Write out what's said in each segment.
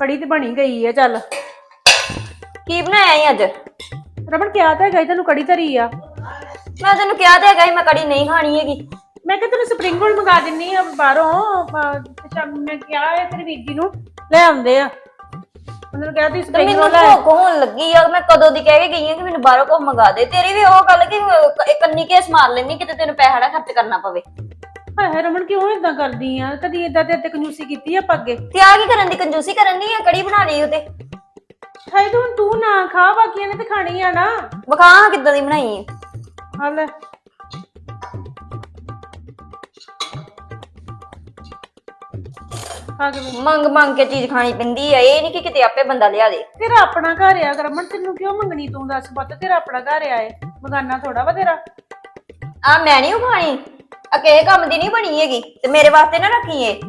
ਕੜੀ ਤੇ ਬਣੀ ਗਈ ਆ ਚੱਲ। ਕੀ ਬਣਾਇਆ ਈ ਅੱਜ? ਰਮਨ ਕਿਹਾ ਤਾਂ ਹੈਗਾ ਸੀ ਤੈਨੂੰ ਕੜੀ ਧਰੀ ਆ। ਮੈਂ ਤੈਨੂੰ ਕਿਹਾ ਤੇ ਹੈਗਾ ਸੀ ਮੈਂ ਕੜੀ ਨਹੀਂ ਖਾਣੀ ਹੈਗੀ। ਮੈਂ ਕਿਹਾ ਤੈਨੂੰ ਸਪਰਿੰਗ ਰੋਲ ਮੰਗਾ ਦਿੰਨੀ ਆ ਬਾਹਰੋਂ ਅਹ, ਤੇ ਸ਼ਾਮ ਮੈਂ ਕਿਹਾ ਹੈ ਤੇਰੀ ਵੀਰ ਜੀ ਨੂੰ ਲੈ ਆਉਂਦੇ ਆ। ਉਹਨਾਂ ਨੂੰ ਕਿਹਾ ਤੁਸੀਂ ਤੇ ਸਪਰਿੰਗ ਮੈਨੂੰ ਰੋਲ ਲੈ ਭੁੱਖ ਹੋਣ ਲੱਗੀ ਆ ਮੈਂ ਕਦੋਂ ਦੀ ਕਹਿ ਕੇ ਗਈ ਆ ਕਿ ਮੈਨੂੰ ਬਾਹਰੋਂ ਕੁਝ ਮੰਗਾ ਦੇ। ਤੇਰੀ ਵੀ ਉਹ ਗੱਲ ਕਿ ਇੱਕ ਕੰਨੀ ਕੇਸ ਮਾਰ ਲੈਣੀ ਕਿਤੇ ਤੈਨੂੰ ਪੈਸਾ ਨਾ ਖਰਚ ਕਰਨਾ ਪਵੇ। ਹਾਏ ਹਾਏ ਰਮਨ ਕਿਉਂ ਇਦਾਂ ਕਰਦੀ ਆ? ਕਦੀ ਇਦਾਂ ਤੇ ਤੇ ਕੰਜੂਸੀ ਕੀਤੀ ਆ ਆਪਾਂ ਅੱਗੇ? ਤੇ ਆ ਕੀ ਕਰਨ ਦੀ? ਕੰਜੂਸੀ ਕਰਨ ਦੀ ਆ? ਕੜੀ ਬਣਾ ਲਈ ਉਹ ਤੇ ਹਾਏ ਤੂੰ ਤੂੰ ਨਾ ਖਾ ਬਾਕੀਆਂ ਨੇ ਤੇ ਖਾਣੀ ਆ ਨਾ। ਵਿਖਾ ਕਿੱਦਾਂ ਦੀ ਬਣਾਈ ਆ। ਹਾਂ ਲੈ। ਆ ਕੇ ਵੇਖ। ਮੰਗ ਮੰਗ ਕੇ ਚੀਜ਼ ਖਾਣੀ ਪੈਂਦੀ ਆ। ਇਹ ਨਹੀਂ ਕਿ ਕਿਤੇ ਆਪੇ ਬੰਦਾ ਲਿਆ ਦੇ। ਤੇਰਾ ਆਪਣਾ ਘਰ ਆ ਰਮਨ ਤੈਨੂੰ ਕਿਉਂ ਮੰਗਣੀ ਤੂੰ ਦੱਸ ਪੁੱਤ? ਤੇਰਾ ਆਪਣਾ ਘਰ ਆ ਏ ਬਗਾਨਾ ਥੋੜਾ ਵਾ ਤੇਰਾ। ਆ ਮੈਂ ਨਹੀਂ ਖਾਣੀ? ਆ ਕਿਸੇ ਕੰਮ ਦੀ ਨਹੀਂ ਬਣੀ ਹੈਗੀ ਤੇ ਮੇਰੇ ਵਾਸਤੇ ਨਾ ਰੱਖੀ ਏ।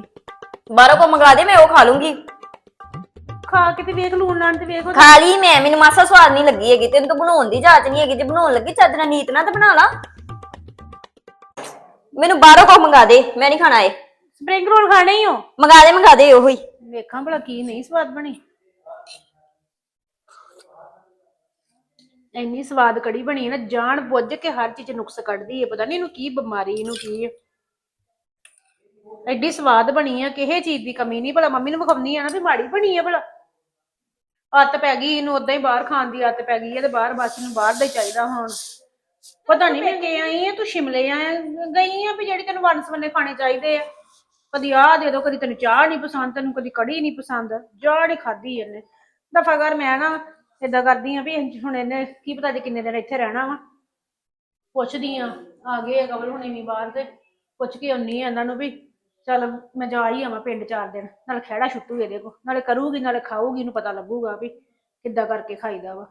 ਬਾਹਰੋਂ ਕੋ ਮੰਗਾ ਦੇ ਮੈਂ ਉਹ ਖਾ ਲੂੰਗੀ। ਖਾ ਕੇ ਤੇ ਵੇਖ ਲੂਣ ਲਾਣ ਤੇ ਵੇਖ ਖਾ ਲਈ ਮੈਂ ਮੈਨੂੰ ਮਾਸਾ ਸਵਾਦ ਨਹੀਂ ਲੱਗੀ ਹੈਗੀ ਤੈਨੂੰ ਤਾਂ ਬਣਾਉਣ ਦੀ ਜਾਚ ਨਹੀਂ ਹੈਗੀ ਜੇ ਬਣਾਉਣ ਲੱਗੀ ਚੱਜ ਨਾਲ ਨੀਤ ਨਾਲ ਤਾਂ ਬਣਾ ਲਾ। ਮੈਨੂੰ ਬਾਹਰੋਂ ਕੋ ਮੰਗਾ ਦੇ ਮੈਂ ਨਹੀਂ ਖਾਣਾ ਏ ਸਪਰਿੰਗ ਰੋਲ ਖਾਣੇ ਹੀ ਹੋ? ਮੰਗਾ ਦੇ ਮੰਗਾ ਦੇ ਉਹੀ। ਵੇਖਾਂ ਭਲਾ ਕੀ ਨਹੀਂ ਸਵਾਦ ਬਣੀ। ਇੰਨੀ ਸਵਾਦ ਕੜੀ ਬਣੀ ਹੈ ਨਾ, ਜਾਣ ਬੁੱਝ ਕੇ ਹਰ ਚੀਜ਼ ਨੁਕਸ ਕੱਢਦੀ ਹੈ, ਪਤਾ ਨਹੀਂ ਇਹਨੂੰ ਕੀ ਬਿਮਾਰੀ, ਇਹਨੂੰ ਕੀ ਹੈ। ਐਡੀ ਸਵਾਦ ਬਣੀ ਆ ਕਿਸੇ ਚੀਜ਼ ਦੀ ਕਮੀ ਨਹੀਂ ਭਲਾ ਮੰਮੀ ਨੂੰ ਵਿਖਾਉਣੀ ਆ ਨਾ ਵੀ ਮਾੜੀ ਬਣੀ ਆ ਭਲਾ। ਆਦਤ ਪੈ ਗਈ, ਇਹਨੂੰ ਉਦਾਂ ਹੀ ਬਾਹਰ ਖਾਣ ਦੀ ਆਤ ਪੈ ਗਈ ਹੈ ਤੇ ਬਾਹਰ ਬਸ ਨੂੰ ਬਾਹਰ ਦਾ ਹੀ ਚਾਹੀਦਾ ਹੁਣ। ਪਤਾ ਨਹੀਂ ਮੈਂ ਗਏ ਆਈ ਆ, ਤੂੰ ਸ਼ਿਮਲੇ ਆ, ਗਈ ਆ ਵੀ ਜਿਹੜੀ ਤੈਨੂੰ ਵੰਸਵਨੇ ਖਾਣੇ ਚਾਹੀਦੇ ਆ। ਕਦੀ ਆਹ ਦੇ ਦੋ, ਕਦੀ ਤੈਨੂੰ ਚਾਹ ਨਹੀਂ ਪਸੰਦ, ਤੈਨੂੰ ਕਦੀ ਕੜੀ ਨਹੀਂ ਪਸੰਦ ਚਾਹ ਨਹੀਂ ਖਾਧੀ ਇਹਨੇ। ਦਫਾ ਕਰ ਮੈਂ ਨਾ ਏਦਾਂ ਕਰਦੀ ਆ ਵੀ ਇਹ ਹੁਣ ਇਹਨੇ ਕੀ ਪਤਾ ਜੇ ਕਿੰਨੇ ਦਿਨ ਇੱਥੇ ਰਹਿਣਾ ਵਾ। ਪੁੱਛਦੀ ਆ ਆ ਗਏ ਆ ਕਵਲ ਹੁਣੇ ਵੀ ਬਾਹਰ ਤੇ। ਪੁੱਛ ਕੇ ਆਉਣੀ ਆ ਇਹਨਾਂ ਨੂੰ ਵੀ, ਚੱਲ ਮੈਂ ਜਾ ਹੀ ਆਵਾਂ ਪਿੰਡ ਚਾਰ ਦਿਨ, ਨਾਲ ਖਹਿੜਾ ਛੁੱਟੂ ਇਹਦੇ ਕੋ ਨਾਲੇ ਕਰੂਗੀ, ਨਾਲੇ ਖਾਊਗੀ, ਇਹਨੂੰ ਪਤਾ ਲੱਗੂਗਾ ਵੀ ਕਿੱਦਾਂ ਕਰਕੇ ਖਾਈਦਾ ਵਾ।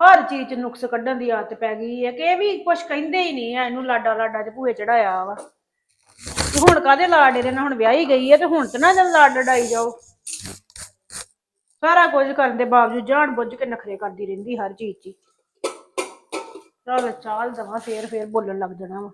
ਹਰ ਚੀਜ਼ ਚ ਨੁਕਸ ਕੱਢਣ ਦੀ ਆਦਤ ਪੈ ਗਈ ਹੈ ਕਿ ਇਹ ਵੀ ਕੁਝ ਕਹਿੰਦੇ ਹੀ ਨਹੀਂ ਆ, ਇਹਨੂੰ ਲਾਡਾ ਲਾਡਾ ਚ ਭੂਏ ਚੜਾਇਆ ਵਾ। ਤੇ ਹੁਣ ਕਾਦੇ ਲਾਡ ਇਹਦੇ ਨਾਲ ਹੁਣ ਵਿਆਹੀ ਗਈ ਹੈ ਤੇ ਹੁਣ ਤੇ ਨਾ ਜਦ ਲਾਡ ਲੜਾਈ ਜਾਓ। ਸਾਰਾ ਕੁਝ ਕਰਨ ਦੇ ਬਾਵਜੂਦ ਜਾਣ ਬੁੱਝ ਕੇ ਨਖਰੇ ਕਰਦੀ ਰਹਿੰਦੀ ਹਰ ਚੀਜ਼ 'ਚ ਹੀ। ਚੱਲ ਚਾਲ ਦਵਾ ਫੇਰ ਫੇਰ ਬੋਲਣ ਲੱਗ ਜਾਣਾ ਵਾ।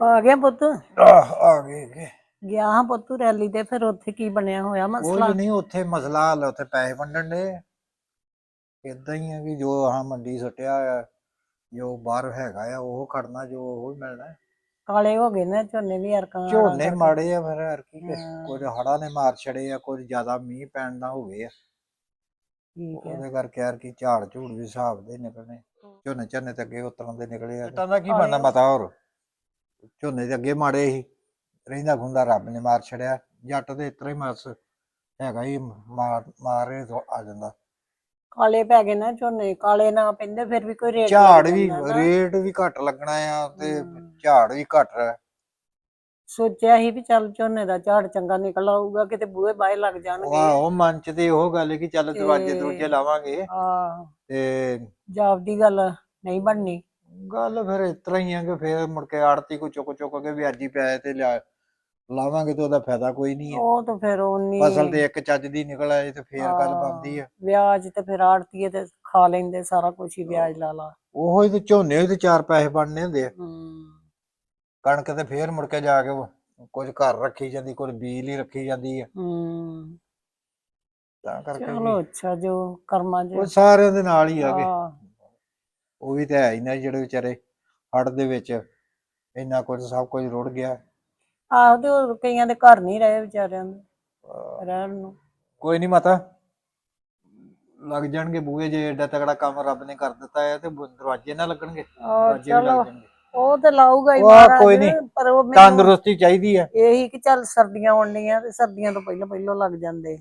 ਆ ਗਿਆ ਪੁੱਤ? ਆਹ ਆ ਗਏ ਗਏ। ਗਿਆ ਹਾਂ ਪੁੱਤ ਰੈਲੀ ਤੇ ਫਿਰ ਉੱਥੇ ਕੀ ਬਣਿਆ ਹੋਇਆ ਮਸਲਾ ਉਹ ਨਹੀਂ ਉੱਥੇ ਮਸਲਾ ਹੱਲ ਉੱਥੇ ਪੈਸੇ ਵੰਡਣ ਦੇ। ਇਦਾਂ ਹੀ ਆ ਕਿ ਜੋ ਆਹ ਮੰਡੀ ਸੁੱਟਿਆ ਆ ਜੋ ਬਾਹਰ ਹੈਗਾ ਆ ਉਹ ਖੜਨਾ ਜੋ ਉਹ ਹੀ ਮਿਲਣਾ। ਹੈ। ਕਾਲੇ ਹੋ ਗਏ ਨੇ ਝੋਨੇ ਵੀ ਅਰਕਾਂ ਝੋਨੇ ਮਾੜੇ ਆ ਫਿਰ ਯਾਰ ਕੀ ਕਰ- ਹਾਂ। ਕੁਝ ਹੜਾਂ ਨੇ ਮਾਰ ਛੜੇ ਆ ਕੁਝ ਜ਼ਿਆਦਾ ਮੀਂਹ ਪੈਣ ਨਾਲ ਹੋ ਗਏ ਆ। ਠੀਕ ਹੈ ਉਹਦੇ ਕਰਕੇ ਯਾਰ ਕੀ ਝਾੜ ਝੂੜ ਵੀ ਹਿਸਾਬ ਦੇ ਨਿਕਲਣੇ। ਝੋਨੇ ਝੋਨੇ ਤੇ ਅੱਗੇ ਉਤਰਾਂ ਦੇ ਨਿਕਲੇ ਆ। ਤਾਂ ਦਾ ਕੀ ਬਣਨਾ ਮਤਾ ਹੋਰ? ਝੋਨੇ ਦੇ ਅੱਗੇ ਮਾੜੇ ਸੀ। ਰਹਿੰਦਾ ਖੁੰਦਾ ਰੱਬ ਨੇ ਮਾਰ ਛੜਿਆ। ਜੱਟ ਦੇ ਇਤਰਾ ਹੀ ਮਸ ਹੈਗਾ ਹੀ ਮਾਰ ਮਾਰੇ ਤੋਂ ਆ ਜਾਂਦਾ। ਕਾਲੇ ਪੈ ਗਏ ਨਾ ਝੋਨੇ ਕਾਲੇ ਨਾ ਪੈਂਦੇ ਫਿਰ ਵੀ ਕੋਈ ਰੇਟ ਝਾੜ ਵੀ। ਰੇਟ ਵੀ ਘੱਟ ਲੱਗਣਾ ਆ ਤੇ। ਝਾੜ ਵੀ ਘੱਟ ਹੈ ਸੋਚਿਆ ਸੀ ਵੀ ਚੱਲ ਝੋਨੇ ਦਾ ਝਾੜ ਚੰਗਾ ਨਿਕਲ ਆਊਗਾ ਕਿਤੇ ਬੂਹੇ ਬਾਹੇ ਲੱਗ ਜਾਣਗੇ। ਉਹ ਮਨ ਚ ਤੇ ਉਹ ਗੱਲ ਹੈ ਕਿ ਚੱਲ ਦਰਵਾਜ਼ੇ ਦਰੂਜੇ ਲਾਵਾਂਗੇ। ਆ ਤੇ ਜਾਪਦੀ ਗੱਲ ਨਹੀਂ ਬਣਨੀ। ਗੱਲ ਫਿਰ ਇਸ ਤਰ੍ਹਾਂ ਹੀ ਆ ਕਿ ਫਿਰ ਮੁੜ ਕੇ ਆੜਤੀ ਕੋ ਚੁੱਕ ਚੁੱਕ ਕੇ ਵਿਆਜੀ ਪਿਆਏ ਤੇ ਲਿਆ ਲਾਵਾਂਗੇ ਤੇ ਉਹਦਾ ਫਾਇਦਾ ਕੋਈ ਨਹੀਂ ਹੈ। ਉਹ ਤਾਂ ਫਿਰ ਉਨੀ ਫਸਲ ਤੇ ਇੱਕ ਚੱਜ ਦੀ ਨਿਕਲ ਆਏ ਤੇ ਫੇਰ ਗੱਲ ਹਾਂ। ਬਣਦੀ ਆ। ਵਿਆਜ ਤੇ ਫਿਰ ਆੜਤੀਏ ਤੇ ਖਾ ਲੈਂਦੇ ਸਾਰਾ ਕੁਝ ਹੀ ਵਿਆਜ ਲਾ ਲਾ। ਉਹੋ ਹੀ ਤੇ ਝੋਨੇ ਹੀ ਤੇ ਚਾਰ ਪੈਸੇ ਬਣਨੇ ਹੁੰਦੇ ਆ। ਹਮ ਕਣਕ ਤੇ ਫੇਰ ਮੁੜ ਕੇ ਜਾ ਕੇ ਉਹ ਕੁਝ ਘਰ ਰੱਖੀ ਜਾਂਦੀ ਕੁਝ ਬੀਜ ਲਈ ਰੱਖੀ ਜਾਂਦੀ ਆ। ਹਮ ਤਾਂ ਕਰਕੇ ਚਲੋ ਵੀ ਅੱਛਾ ਜੋ ਕਰਮਾਂ ਉਹ ਚ ਸਾਰਿਆਂ ਦੇ ਨਾਲ ਹੀ ਆਗੇ ਹਾਂ। ਉਹ ਵੀ ਤਾਂ ਹੈ ਹੀ ਨਾ ਜਿਹੜੇ ਵਿਚਾਰੇ ਹੜ ਦੇ ਵਿੱਚ ਇੰਨਾ ਕੁਝ ਸਭ ਕੁਝ ਰੁੜ ਗਿਆ। ਆਹੋ ਤੇ ਹੋਰ ਕਈਆਂ ਦੇ ਘਰ ਨਹੀਂ ਰਹੇ ਵਿਚਾਰਿਆਂ ਦੇ ਰਹਿਣ ਨੂੰ। ਕੋਈ ਨਹੀਂ ਮਾਤਾ। ਲੱਗ ਜਾਣਗੇ ਬੂਹੇ ਜੇ ਏਡਾ ਤਗੜਾ ਕੰਮ ਰੱਬ ਨੇ ਕਰ ਦਿੱਤਾ ਹੈ ਤੇ ਬੂ- ਦਰਵਾਜ਼ੇ ਨਾ ਲੱਗਣਗੇ ਆਹ, ਦਰਵਾਜ਼ੇ ਵੀ ਲੱਗ ਚਲੋ ਜਾਣਗੇ। ਉਹ ਤੇ ਲਾਊਗਾ ਹੀ ਉਹ ਆ, ਕੋਈ ਮਹਾਰਾਜ, ਨੀ। ਪਰ ਉਹ ਮੈਨੂੰ ਤੰਦਰੁਸਤੀ ਚਾਹੀਦੀ ਹੈ। ਇਹੀ ਕਿ ਚੱਲ ਸਰਦੀਆਂ ਆਉਣੀਆਂ ਤੇ ਸਰਦੀਆਂ ਤੋਂ ਪਹਿਲਾਂ ਪਹਿਲਾਂ ਲੱਗ ਜਾਂਦੇ।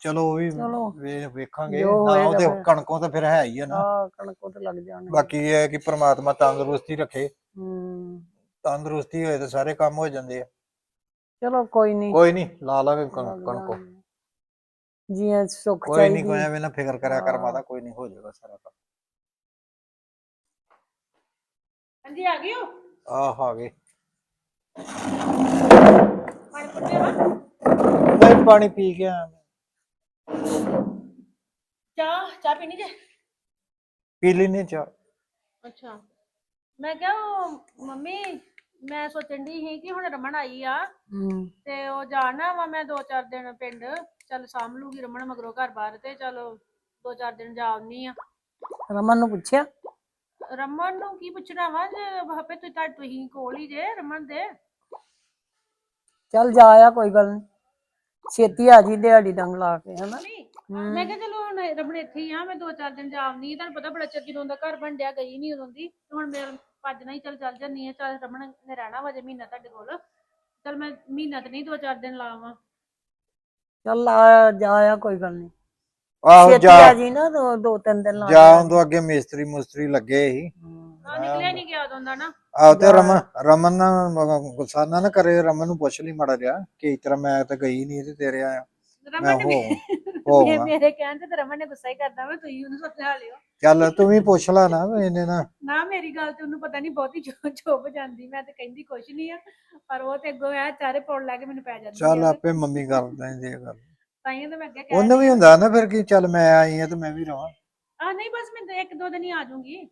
ਚਲੋ ਉਹ ਵੀ ਚਲੋ। ਵੇ- ਵੇਖਾਂਗੇ। ਜੋ ਨਾ ਹੋਏਗਾ ਉਹਦੇ ਫਿਰ। ਕਣਕੋਂ ਤਾਂ ਫਿਰ ਹੈ ਹੀ ਆ ਨਾ। ਆ ਕਣਕੋਂ ਤੇ ਲੱਗ ਜਾਣਗੇ। ਬਾਕੀ ਇਹ ਹੈ ਕਿ ਪ੍ਰਮਾਤਮਾ ਤੰਦਰੁਸਤੀ ਰੱਖੇ। ਹਮ ਤੰਦਰੁਸਤੀ ਹੋਏ ਤਾਂ ਸਾਰੇ ਕੰਮ ਹੋ ਜਾਂਦੇ ਆ। ਚਲੋ ਕੋਈ ਨਹੀਂ ਕੋਈ ਨਹੀਂ ਲਾ ਲਾਂਗੇ ਕਣ- ਕਣਕੋਂ ਜੀਆਂ ਸੁੱਖ ਕੋਈ ਨਹੀਂ ਚਾਹੀਦੀ ਕੋਈ ਐਵੇਂ ਨਾ ਫਿਕਰ ਕਰਿਆ ਕਰ ਹਾਂ। ਮਾਤਾ ਕੋਈ ਨਹੀਂ ਹੋ ਜਾਏਗਾ ਸਾਰਾ ਕੰਮ ਹਾਂਜੀ ਆ ਗਏ ਹੋ ਆਹ ਆ ਗਏ ਪਾਣੀ ਪੁੱਟਿਆ ਵਾ ਨਹੀਂ ਪਾਣੀ ਪੀ ਕੇ ਆਇਆ ਮੈਂ। ਚਾਹ ਚਾਹ ਪੀਣੀ ਜੇ ਪੀ ਲੈਨੇ ਚਾ ਅੱਛਾ ਮੈਂ ਕਿਹਾ ਉਹ ਮੰਮੀ ਮੈਂ ਸੋਚਣ ਦੀ ਸੀ ਕਿ ਹੁਣ ਰਮਨ ਆਈ ਆ ਹੂੰ। ਤੇ ਉਹ ਜਾਣਾ ਵਾ ਮੈਂ ਦੋ ਚਾਰ ਦਿਨ ਪਿੰਡ। ਚੱਲ ਸਾਂਭ ਲੂਗੀ ਰਮਨ ਮਗਰੋਂ ਘਰ ਬਾਹਰ ਤੇ ਚਲੋ ਦੋ ਚਾਰ ਦਿਨ ਜਾ ਆਉਣੀ ਆ। ਰਮਨ ਨੂੰ ਪੁੱਛਿਆ? ਰਮਨ ਨੂੰ ਕੀ ਪੁੱਛਣਾ ਵਾ ਜੇ ਆਪੇ ਤੁਸੀਂ ਤਾਂ ਤੁਸੀਂ ਕੋਲ ਹੀ ਜੇ ਰਮਨ ਦੇ। ਚੱਲ ਜਾ ਆ ਕੋਈ ਗੱਲ ਨਹੀਂ ਛੇਤੀ ਆ ਜੀ ਦਿਹਾੜੀ ਡੰਗ ਲਾ ਕੇ ਹਨਾ? ਨਹੀਂ ਮੈਂ ਕਿਹਾ ਚਲੋ ਹੁਣ ਰਮਨ ਇੱਥੇ ਹੀ ਆ ਮੈਂ ਦੋ ਚਾਰ ਦਿਨ ਜਾ ਆਉਣੀ ਤੁਹਾਨੂੰ ਪਤਾ ਬੜਾ ਚਿਰ ਜਦੋਂ ਦਾ ਘਰ ਬਣ ਡਿਆ ਗਈ ਨਹੀਂ ਉਦੋਂ ਦੀ। ਤੇ ਹੁਣ ਮੇਰੇ ਭੱਜ ਨਹੀਂ ਚੱਲ ਚੱਲ ਜੰਨੀ ਆ ਚੱਲ ਰਮਨ ਨੇ ਰਹਿਣਾ ਵਾ ਜੇ ਮਹੀਨਾ ਤੁਹਾਡੇ ਕੋਲ। ਚੱਲ ਮੈਂ ਮਹੀਨਾ ਤੇ ਨਹੀਂ ਦੋ ਚਾਰ ਦਿਨ ਲਾਵਾਂ। ਚੱਲ ਆ ਜਾ ਆ ਕੋਈ ਗੱਲ ਨਹੀਂ। ਆਹੋ ਛੇਤੀ ਜਾ। ਆ ਜੀ ਨਾ ਦੋ ਦੋ ਤਿੰਨ ਦਿਨ ਲਾ ਜਾ ਤੋਂ ਅੱਗੇ ਮਿਸਤਰੀ ਮੁਸਤਰੀ ਲੱਗੇ ਸੀ। ਹੂੰ। ਆ ਨਿਕਲਿਆ ਨਹੀਂ ਗਿਆ ਉਦੋਂ ਦਾ ਨਾ। ਆਹ ਤੇ ਰਮਨ ਰਮਨ ਨਾ ਮ- ਗੁੱਸਾ ਨਾ ਨਾ ਕਰੇ ਰਮਨ ਨੂੰ ਪੁੱਛ ਲਈ ਮਾੜਾ ਜਿਹਾ ਕਿ ਇਸ ਤਰ੍ਹਾਂ ਮੈਂ ਤਾਂ ਗਈ ਨਹੀਂ ਤੇ ਤੇਰੇ ਆਇਆ। ਮੈਂ ਰਮਨ ਹੋ ਨੇ ਹੋਊਗਾ ਮੇਰੇ ਕਹਿਣ ਤੇ ਤਾਂ ਰਮਨ ਨੇ ਗੁੱਸਾ ਹੀ ਕਰਦਾ ਵਾ ਤੁਸੀਂ ਉਹਨੂੰ ਸਮਝਾ ਲਿਓ। ਚੱਲ ਤੂੰ ਵੀ ਪੁੱਛ ਲੈ ਨਾ ਇਹਨੇ ਨਾ। ਨਾ ਮੇਰੀ ਗੱਲ ਤੇ ਉਹਨੂੰ ਪਤਾ ਨਹੀਂ ਬਹੁਤੀ ਚੁੱਪ ਜਾਂਦੀ। ਮੈਂ ਤੇ ਕਹਿੰਦੀ ਕੁਛ ਨਹੀਂ ਆ ਪਰ ਉਹ ਤੇ ਅੱਗੋਂ ਐ ਚਾਰੇ ਪੌੜ ਲੈ ਕੇ ਮੈਨੂੰ ਪੈ ਜਾਂਦੀ ਚੱਲ ਆ। ਆਪੇ ਮੰਮੀ ਕਰ ਦਿੰਦੀ ਇਹ ਗੱਲ। ਤਾਈਆਂ ਤੇ ਮੈਂ ਅੱਗੇ ਕਹਿ ਉਹਨੂੰ ਵੀ ਹੁੰਦਾ ਨਾ ਫਿਰ ਕੀ ਚੱਲ ਮੈਂ ਆਈ ਆ ਤੇ ਮੈਂ ਵੀ ਰਵਾਂ। ਆ ਨਹੀਂ ਬਸ ਮੈਂ ਤਾਂ ਇੱਕ ਦੋ ਦਿਨ ਹੀ ਆ ਜਾਊਂਗੀ।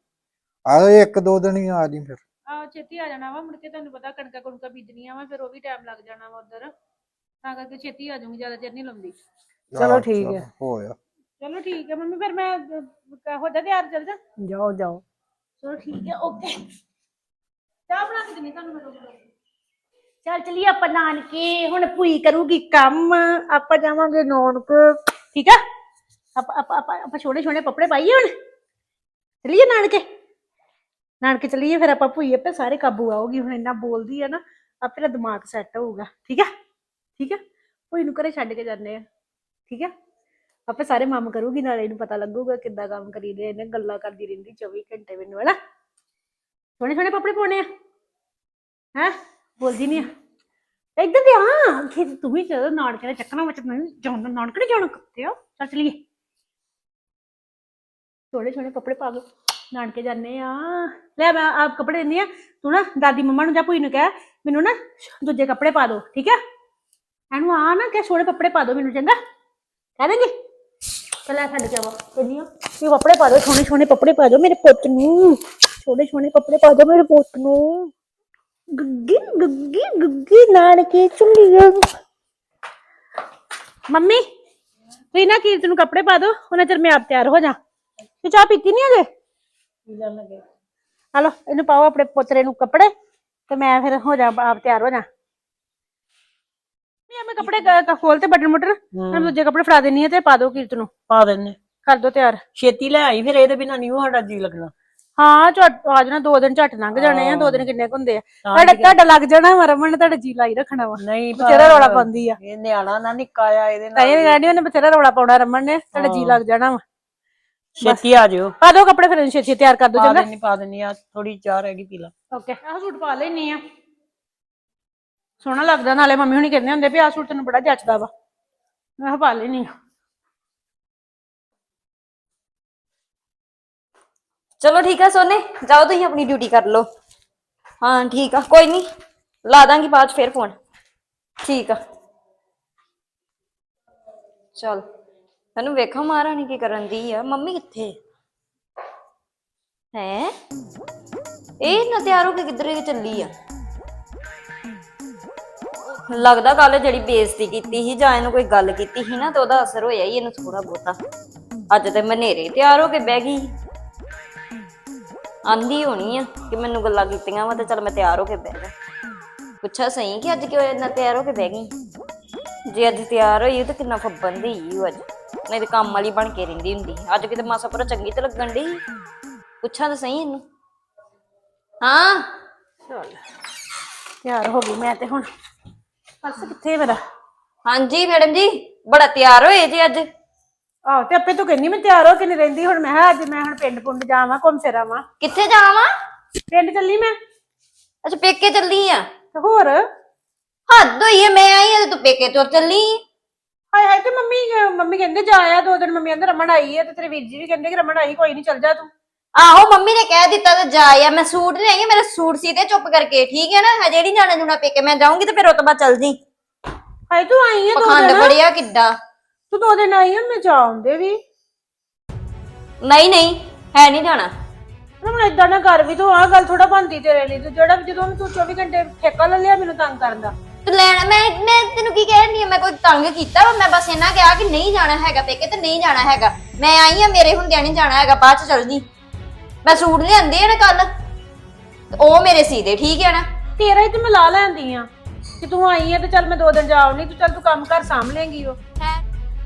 ਆਹ ਇੱਕ ਦੋ ਦਿਨ ਹੀ ਆ ਜੀ ਫਿਰ। ਆ ਛੇਤੀ ਆ ਜਾਣਾ ਵਾ ਮੁੜ ਕੇ ਤੁਹਾਨੂੰ ਪਤਾ ਕਣਕਾਂ ਕੁਣਕਾਂ ਬੀਜਣੀਆਂ ਵਾ ਫਿਰ ਉਹ ਵੀ ਟਾਈਮ ਲੱਗ ਜਾਣਾ ਵਾ ਉਧਰ। ਤਾਂ ਕਰਕੇ ਛੇਤੀ ਆ ਜਾਊਂਗੀ ਜ਼ਿਆਦਾ ਚਿਰ ਨਹੀਂ ਲਾਉਂਦੀ। ਚਲੋ ਠੀਕ ਹੈ। ਹੋਇਆ ਚਲੋ ਠੀਕ ਹੈ ਮੰਮੀ ਫਿਰ ਮੈਂ ਅਹ, ਹੋ ਜਾ ਤਿਆਰ ਚੱਲ ਜਾ। ਜਾਓ ਜਾਓ। ਚਲੋ ਠੀਕ ਹੈ ਓਕੇ। ਚਾਹ ਬਣਾ ਕੇ ਦਿੰਨੀ ਤੁਹਾਨੂੰ ਮੈਂ ਰੋਜ਼ ਚੱਲ ਚਲੀਏ ਆਪਾਂ ਨਾਨਕੇ ਹੁਣ ਭੂਈ ਕਰੂਗੀ ਕੰਮ। ਆਪਾਂ ਜਾਵਾਂਗੇ ਨਾਨਕ। ਠੀਕ ਆ? ਆਪਾਂ ਆਪਾਂ ਆਪਾਂ ਆਪਾਂ ਛੋਟੇ ਛੋਟੇ ਕੱਪੜੇ ਪਾਈਏ ਹੁਣ? ਚਲੀਏ ਨਾਨਕੇ? ਨਾਨਕੇ ਚਲੀਏ ਫਿਰ ਆਪਾਂ ਭੂਈ ਆਪੇ ਸਾਰੇ ਕਾਬੂ ਆਉਗੀ ਹੁਣ ਇੰਨਾ ਬੋਲਦੀ ਆ ਨਾ ਆਪੇ ਦਾ ਦਿਮਾਗ ਸੈੱਟ ਹੋਊਗਾ। ਠੀਕ ਆ? ਠੀਕ ਆ? ਭੂਈ ਨੂੰ ਘਰੇ ਛੱਡ ਕੇ ਜਾਂਦੇ ਆ। ਠੀਕ ਆ? ਆਪੇ ਸਾਰੇ ਮਾਮ ਕਰੂਗੀ, ਨਾਲੇ ਇਹਨੂੰ ਪਤਾ ਲੱਗੂਗਾ ਕਿੱਦਾਂ ਕੰਮ ਕਰੀਦੇ ਇਹਨੇ ਗੱਲਾਂ ਕਰਦੀ ਰਹਿੰਦੀ 24 ਘੰਟੇ ਮੈਨੂੰ, ਹੈਨਾ? ਸੋਹਣੇ ਸੋਹਣੇ ਕੱਪੜੇ ਪਾਉਣੇ ਆ। ਹੈ? ਬੋਲਦੀ ਨਹੀਂ ਆ। ਇੱਧਰ ਤੇ ਆ ਕਿ ਤੂੰ ਵੀ ਚਲ, ਨਾਨਕੇ ਦੇ ਚੱਕਰਾਂ ਵਿੱਚ ਨਹੀਂ ਜਾਣਾ ਨਾਨਕੇ ਨਹੀਂ ਜਾਣਾ, ਕਿੱਥੇ ਆ ਚੱਲ ਚਲੀਏ। ਸੋਹਣੇ ਸੋਹਣੇ ਕੱਪੜੇ ਪਾ ਕੇ ਨਾਨਕੇ ਜਾਂਦੇ ਆ। ਲੈ ਮੈਂ ਆਪ ਕੱਪੜੇ ਦਿੰਦੀ ਆ। ਤੂੰ ਨਾ ਦਾਦੀ ਮੰਮਾ ਨੂੰ ਜਾਂ ਭੂਈ ਨੂੰ ਕਹਿ, ਮੈਨੂੰ ਨਾ ਦੂਜੇ ਕੱਪੜੇ ਪਾ ਦਿਓ ਠੀਕ ਆ? ਇਹਨੂੰ ਆ ਨਾ ਕਿ ਸੋਹਣੇ ਕੱਪੜੇ ਪਾ ਦਿਓ ਮੈਨੂੰ, ਚੰਗਾ? ਕਹਿ ਦੇਂਗੀ ਚੱਲ ਆ ਛੱਡ ਕੇ ਆਵਾ। ਕਹਿੰਦੀ ਆ ਇਹ ਕੱਪੜੇ ਪਾ ਦਿਓ ਸੋਹਣੇ ਸੋਹਣੇ ਕੱਪੜੇ ਪਾ ਦਿਓ ਮੇਰੇ ਪੁੱਤ ਨੂੰ। ਸੋਹਣੇ ਸੋਹਣੇ ਕੱਪੜੇ ਪਾ ਦਿਓ ਮੇਰੇ ਪੁੱਤ ਨੂੰ। ਗੁੱਗੀ ਗੁੱਗੀ ਗੁੱਗੀ ਨਾਨਕੇ ਚੁੱਲੀਆਂ ਮੰਮੀ ਤੁਸੀਂ ਨਾ ਕੀਰਤ ਨੂੰ ਕੱਪੜੇ ਪਾ ਦਿਓ ਉਹਨਾਂ ਚਿਰ ਮੈਂ ਆਪ ਤਿਆਰ ਹੋ ਜਾ ਤੇ ਚਾਹ ਪੀਤੀ ਨਹੀਂ ਅਜੇ ਹਲੋ ਇਹਨੂੰ ਪਾਓ ਆਪਣੇ ਪੁੱਤਰੇ ਨੂੰ ਕੱਪੜੇ ਤੇ ਮੈਂ ਫਿਰ ਹੋ ਜਾ ਆਪ ਤਿਆਰ ਹੋ ਜਾ ਮੈਂ ਮੈਂ ਕੱਪੜੇ ਕ- ਖੋਲ ਤੇ ਬਟਨ ਮਟਰ ਮੈਂ ਦੂਜੇ ਕੱਪੜੇ ਫੜਾ ਦੇਣੀ ਆ ਤੇ ਪਾ ਦਿਓ ਕੀਰਤ ਨੂੰ। ਪਾ ਦਿੰਨੇ ਕਰ ਦਿਓ ਤਿਆਰ। ਛੇਤੀ ਲੈ ਆਈ ਫਿਰ ਇਹਦੇ ਬਿਨਾਂ ਨਹੀਂ ਉਹ ਸਾਡਾ ਜੀ ਲੱਗਣਾ। ਹਾਂ ਝਟ ਆ ਜਾਣਾ ਦੋ ਦਿਨ ਝਟ ਲੰਘ ਜਾਣੇ ਆ ਦੋ ਦਿਨ ਕਿੰਨੇ ਕੁ ਹੁੰਦੇ ਆ। ਤਾਂ ਤੁਹਾਡਾ ਤੁਹਾਡਾ ਲੱਗ ਜਾਣਾ ਵਾ, ਰਮਨ ਨੇ ਤੁਹਾਡਾ ਜੀ ਲਾਈ ਰੱਖਣਾ ਵਾ। ਨਹੀਂ ਬਥੇਰਾ ਰੌਲਾ ਪਾਉਂਦੀ ਆ। ਇਹ ਨਿਆਣਾ ਨਾ ਨਿੱਕਾ ਆ ਇਹਦੇ ਤਾਂ ਨਾਲ ਇਹ ਗਾੜੀ ਉਹਨੇ ਬਥੇਰਾ ਰੌਲਾ ਪਾਉਣਾ ਰਮਨ ਨੇ ਤੁਹਾਡਾ ਜੀ ਲੱਗ ਜਾਣਾ ਵਾ। ਛੇਤੀ ਆ ਜਿਓ। ਪਾ ਦਿਓ ਕੱਪੜੇ ਫਿਰ ਛੇਤੀ ਛੇਤੀ ਤਿਆਰ ਕਰ ਦਿਓ ਪਾ ਚੰਗਾ। ਦੇਣੀ ਪਾ ਦੇਣੀ ਆ ਥੋੜੀ ਚਾਹ ਰਹਿ ਗਈ ਪੀ ਲਾ। ਓਕੇ। ਆਹ ਸੂਟ ਪਾ ਲੈਣੀ ਆ। ਸੋਹਣਾ ਲੱਗਦਾ, ਨਾਲੇ ਮੰਮੀ ਹੁਣੀ ਕਹਿੰਦੇ ਹੁੰਦੇ ਵੀ ਆਹ ਸੂਟ ਤੈਨੂੰ ਬੜਾ ਜੱਚਦਾ ਵਾ। ਮੈਂ ਪਾ ਲੈਣੀ ਚਲੋ ਠੀਕ ਆ ਸੋਨੇ, ਜਾਓ ਤੁਸੀਂ ਆਪਣੀ ਡਿਊਟੀ ਕਰ ਲਓ। ਹਾਂ, ਠੀਕ ਆ, ਕੋਈ ਨਹੀਂ ਲਾ ਦਾਂਗੀ ਬਾਅਦ 'ਚ ਫੇਰ ਫੋਨ ਠੀਕ ਆ। ਚਲ, ਤੈਨੂੰ ਵੇਖਾਂ ਮਹਾਰਾਣੀ ਕੀ ਕਰਨ ਦੀ ਆ, ਮੰਮੀ ਕਿੱਥੇ? ਹੈ? ਇਹ ਨਾ ਤਿਆਰ ਹੋ ਕੇ ਕਿੱਧਰੇ ਚੱਲੀ ਆ? ਲੱਗਦਾ ਕੱਲ ਜਿਹੜੀ ਬੇਇੱਜ਼ਤੀ ਕੀਤੀ ਸੀ ਜਾਂ ਇਹਨੂੰ ਕੋਈ ਗੱਲ ਕੀਤੀ ਸੀ ਨਾ ਤੇ ਉਹਦਾ ਅਸਰ ਹੋਇਆ ਹੀ ਇਹਨੂੰ ਥੋੜਾ ਬਹੁਤਾ। ਅੱਜ ਤੇ ਮਨੇਰੇ ਤਿਆਰ ਹੋ ਕੇ ਬਹਿ ਗਈ ਆਂਦੀ ਹੋਣੀ ਆ ਕਿ ਮੈਨੂੰ ਗੱਲਾਂ ਕੀਤੀਆਂ ਵਾ ਤੇ ਚਲ ਮੈਂ ਤਿਆਰ ਹੋ ਕੇ ਬਹਿ ਜਾ। ਪੁੱਛਾ ਸਹੀ ਕਿ ਅੱਜ ਕਿਉਂ ਇੰਨਾ ਤਿਆਰ ਹੋ ਕੇ ਬਹਿ ਗਈ? ਜੇ ਅੱਜ ਤਿਆਰ ਹੋਈ ਤਾਂ ਕਿੰਨਾ ਫੱਬਣ ਦੀ ਉਹ ਅੱਜ। ਨਹੀਂ ਤੇ ਕੰਮ ਵਾਲੀ ਬਣ ਕੇ ਰਹਿੰਦੀ ਹੁੰਦੀ ਅੱਜ ਕਿਤੇ ਮਾਸਾ ਪੂਰਾ ਚੰਗੀ ਤੇ ਲੱਗਣ ਦੀ ਪੁੱਛਾਂ ਤਾਂ ਸਹੀ ਇਹਨੂੰ। ਹਾਂ? ਚਲ, ਤਿਆਰ ਹੋ ਗਈ ਮੈਂ ਤੇ ਹੁਣ। ਪਰਸ ਕਿੱਥੇ ਮੇਰਾ? ਹਾਂਜੀ ਮੈਡਮ ਜੀ ਬੜਾ ਤਿਆਰ ਹੋਏ ਜੀ ਅੱਜ। ਆਹੋ ਤੇ ਆਪੇ ਤੂੰ ਕਹਿੰਦੀ ਮੈਂ ਤਿਆਰ ਹੋ ਕੇ ਨਹੀਂ ਰਹਿੰਦੀ ਹੁਣ ਮੈਂ ਕਿਹਾ ਅੱਜ ਮੈਂ ਹੁਣ ਪਿੰਡ ਪੁੰਡ ਜਾਵਾਂ ਘੁੰਮ ਫਿਰ ਆਵਾਂ। ਕਿੱਥੇ ਜਾਵਾਂ? ਪਿੰਡ ਚੱਲੀ ਮੈਂ? ਅੱਛਾ ਪੇਕੇ ਚੱਲੀ ਆ? ਤੇ ਹੋਰ? ਹੱਦ ਹੋਈ ਐ ਮੈਂ ਆਈ ਆ ਤੇ ਤੂੰ ਪੇਕੇ ਤੁਰ ਚੱਲੀ। ਹਾਏ ਹਾਏ ਤੇ ਮੰਮੀ ਮੰਮੀ ਕਹਿੰਦੇ ਜਾ ਆ ਦੋ ਦਿਨ ਮੰਮੀ ਕਹਿੰਦੇ ਰਮਨ ਆਈ ਹੈ ਤੇ ਤੇਰੇ ਵੀਰ ਜੀ ਵੀ ਕਹਿੰਦੇ ਕਿ ਰਮਨ ਆਈ ਕੋਈ ਨਹੀਂ ਚੱਲ ਜਾ ਤੂੰ। ਆਹੋ ਮੰਮੀ ਨੇ ਕਹਿ ਦਿੱਤਾ ਤੇ ਜਾ ਆ ਮੈਂ ਸੂਟ ਲੈ ਆਈ ਮੇਰਾ ਸੂਟ ਸੀ ਤੇ ਚੁੱਪ ਕਰਕੇ ਠੀਕ ਹੈ ਨਾ? ਹਜੇ ਨਹੀਂ ਜਾਣਾ ਜੁਣਾ ਪੇਕੇ ਮੈਂ ਜਾਊਂਗੀ ਤੇ ਫਿਰ ਉਹ ਤੋਂ ਬਾਅਦ ਚੱਲ ਜੀ। ਹਾਏ ਤੂੰ ਆਈ ਹੈ ਦੋ ਪਖੰਡ ਦਿਨ। ਬੜਿਆ ਕਿੱਦਾਂ ਤੂੰ ਦੋ ਦਿਨ ਆਈ ਹੈ ਮੈਂ ਜਾ ਆਉਂਦੇ ਵੀ। ਨਹੀਂ ਨਹੀਂ ਹੈ ਨਹੀਂ ਜਾਣਾ। ਹੁਣ ਏਦਾਂ ਨਾ ਕਰ ਵੀ ਤੂੰ ਆਹ ਗੱਲ ਥੋੜਾ ਬੰਦੀ ਤੇਰੇ ਲਈ ਤੂੰ ਜਿਹੜਾ ਜਦੋਂ ਵੀ ਤੂੰ 24 ਘੰਟੇ ਠੇਕਾ ਲੈ ਲਿਆ ਮੈਨੂੰ ਤੰਗ ਕਰਨ ਦਾ। ਤੂੰ ਲੈਣਾ ਮੈਂ ਮੈਂ ਤੈਨੂੰ ਕੀ ਕਹਿ ਰਹੀ ਹਾਂ ਮੈਂ ਕੋਈ ਤੰਗ ਕੀਤਾ ਵਾ ਮੈਂ ਬਸ ਇਹਨਾਂ ਕਿਹਾ ਕਿ ਨਹੀਂ ਜਾਣਾ ਹੈਗਾ ਪੇਕੇ ਤੇ ਨਹੀਂ ਜਾਣਾ ਹੈਗਾ। ਮੈਂ ਆਈ ਆ ਮੇਰੇ ਹੁੰਦਿਆਂ ਨਹੀਂ ਜਾਣਾ ਹੈਗਾ ਬਾਅਦ ਚ ਚੱਲ ਜੀ। ਮੈਂ ਸੂਟ ਲਿਆਂਦੇ ਆ ਨਾ ਕੱਲ ਉਹ ਮੇਰੇ ਸੀ ਦੇ ਠੀਕ ਹੈ ਨਾ। ਤੇਰਾ ਹੀ ਤੇ ਮੈਂ ਲਾ ਲੈਂਦੀ ਆ। ਕਿ ਤੂੰ ਆਈ ਆ ਤੇ ਚੱਲ ਮੈਂ ਦੋ ਦਿਨ ਜਾ ਆਉਣੀ ਤੂੰ ਚੱਲ ਤੂੰ ਕੰਮ ਕਰ ਸਾਂਭ ਲੇਂਗੀ ਉਹ।